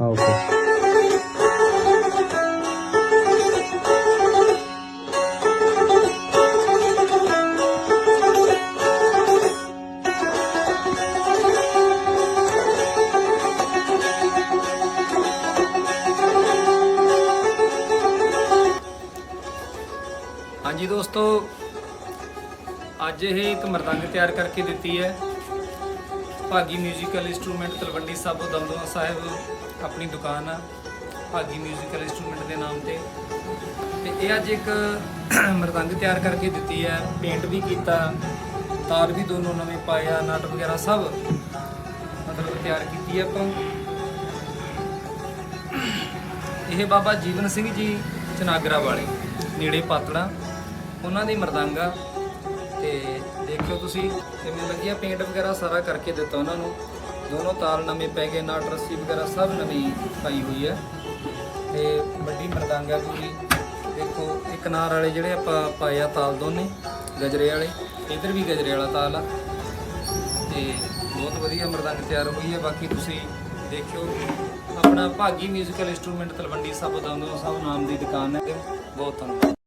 ਹਾਂ ਓਕੇ ਹਾਂਜੀ ਦੋਸਤੋ ਅੱਜ ਇਹ ਇੱਕ ਮਰਦੰਗ ਤਿਆਰ ਕਰਕੇ ਦਿੱਤੀ ਹੈ ਭਾਗੀ ਮਿਊਜ਼ੀਕਲ ਇੰਸਟਰੂਮੈਂਟ ਤਲਵੰਡੀ ਸਾਬੋ ਦਮਦਮਾ ਸਾਹਿਬ ਆਪਣੀ ਦੁਕਾਨ ਆ, ਭਾਗੀ ਮਿਊਜ਼ੀਕਲ ਇੰਸਟਰੂਮੈਂਟ ਦੇ ਨਾਮ ਤੇ। ਤੇ ਇਹ ਅੱਜ ਇੱਕ ਮਰਦੰਗ ਤਿਆਰ ਕਰਕੇ ਦਿੱਤੀ ਹੈ ਪੇਂਟ ਵੀ ਕੀਤਾ, ਤਾਰ ਵੀ ਦੋਨੋਂ ਨਵੇਂ ਪਾਇਆ ਆ, ਨਟ ਵਗੈਰਾ ਸਭ ਮਤਲਬ ਤਿਆਰ ਕੀਤੀ ਹੈ ਆਪਾਂ। ਇਹ ਬਾਬਾ ਜੀਵਨ ਸਿੰਘ ਜੀ ਚਨਾਗਰਾ ਵਾਲੇ, ਨੇੜੇ ਪਾਤੜਾ, ਉਹਨਾਂ ਦੀ ਮਰਦੰਗਾ। ਤੇ ਦੇਖਿਓ ਤੁਸੀਂ, ਕਿਵੇਂ ਲੱਗਿਆ ਪੇਂਟ ਵਗੈਰਾ ਸਾਰਾ ਕਰਕੇ ਦਿੱਤਾ ਉਹਨਾਂ ਨੂੰ। ਦੋਨੋਂ ਤਾਲ ਨਵੇਂ ਪੈ ਗਏ, ਨਾਟ ਰੱਸੀ ਵਗੈਰਾ ਸਭ ਨਵੀਂ ਪਾਈ ਹੋਈ ਹੈ। ਤੇ ਵੱਡੀ ਮਰਦੰਗਾ ਪੂਰੀ ਦੇਖੋ, ਇੱਕ ਨਾਰ ਵਾਲੇ ਜਿਹੜੇ ਆਪਾਂ ਪਾਏ ਆ ਤਾਲ ਦੋਨੇ, ਗਜਰੇ ਵਾਲੇ, ਇਧਰ ਵੀ ਗਜਰੇ ਵਾਲਾ ਤਾਲ ਆ। ਤੇ ਬਹੁਤ ਵਧੀਆ ਮਰਦੰਗ ਤਿਆਰ ਹੋਈ ਹੈ। ਬਾਕੀ ਤੁਸੀਂ ਦੇਖਿਓ, ਆਪਣਾ ਭਾਗੀ ਮਿਊਜ਼ੀਕਲ ਇਨਸਟਰੂਮੈਂਟ ਤਲਵੰਡੀ ਸਾਬੋ ਦਮਦਮਾ ਸਭ ਨਾਮ ਦੀ ਦੁਕਾਨ ਹੈ। ਬਹੁਤ ਧੰਨਵਾਦ।